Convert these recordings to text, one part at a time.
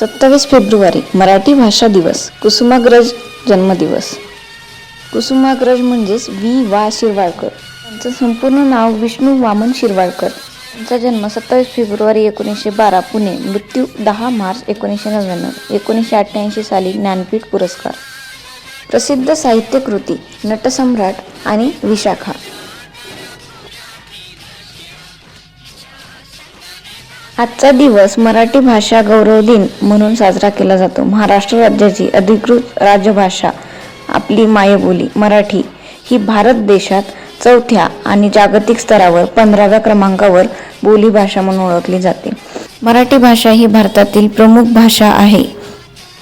सत्तावीस फेब्रुवारी मराठी भाषा दिवस कुसुमाग्रज जन्मदिवस. कुसुमाग्रज म्हणजेच वी वा शिरवाळकर. त्यांचं संपूर्ण नाव विष्णू वामन शिरवाळकर. त्यांचा जन्म सत्तावीस फेब्रुवारी एकोणीसशे बारा पुणे. मृत्यू दहा मार्च एकोणीसशे नव्याण्णव एकोणीसशे अठ्ठ्याऐंशी साली ज्ञानपीठ पुरस्कार. प्रसिद्ध साहित्यकृती नटसम्राट आणि विशाखा. आजचा दिवस मराठी भाषा गौरव दिन म्हणून साजरा केला जातो. महाराष्ट्र राज्याची अधिकृत राजभाषा आपली मायबोली मराठी ही भारत देशात चौथ्या आणि जागतिक स्तरावर पंधराव्या क्रमांकावर बोलीभाषा म्हणून ओळखली जाते. मराठी भाषा ही भारतातील प्रमुख भाषा आहे.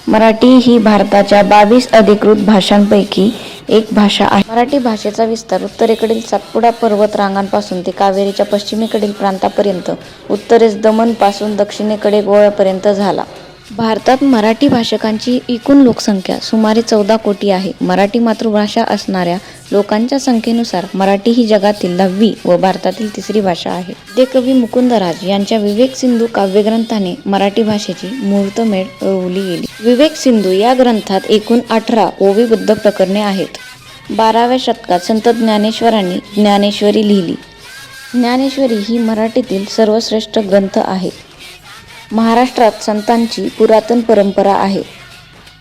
मराठी ही भारताच्या बावीस अधिकृत भाषांपैकी एक भाषा आहे. मराठी भाषेचा विस्तार उत्तरेकडील सातपुडा पर्वत रांगांपासून ते कावेरीच्या पश्चिमेकडील प्रांतापर्यंत उत्तरेस दमनपासून दक्षिणेकडे गोव्यापर्यंत झाला. भारतात मराठी भाषकांची एकूण लोकसंख्या सुमारे चौदा कोटी आहे. मराठी मातृभाषा असणाऱ्या लोकांच्या संख्येनुसार मराठी ही जगातील दहावी व भारतातील तिसरी भाषा आहे. ते कवी मुकुंदराज यांच्या विवेक सिंधू काव्यग्रंथाने मराठी भाषेची मुहूर्तमेढ रोवली गेली. विवेक सिंधू या ग्रंथात एकूण अठरा ओवीबद्ध प्रकरणे आहेत. बाराव्या शतकात संत ज्ञानेश्वरांनी ज्ञानेश्वरी लिहिली. ज्ञानेश्वरी ही मराठीतील सर्वश्रेष्ठ ग्रंथ आहे. महाराष्ट्रात संतांची पुरातन परंपरा आहे.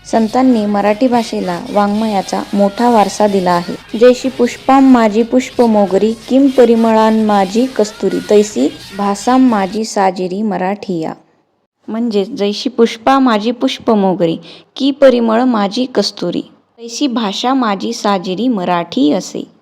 संतांनी मराठी भाषेला वाङ्मयाचा मोठा वारसा दिला आहे. जैशी पुष्पाम माझी पुष्प मोगरी किम परिमळान माझी कस्तुरी तैसी भासाम माझी साजिरी मराठीया. म्हणजेच जैशी पुष्पा माझी पुष्प मोगरी की परिमळ माझी कस्तुरी तैसी भाषा माझी साजिरी मराठी असे.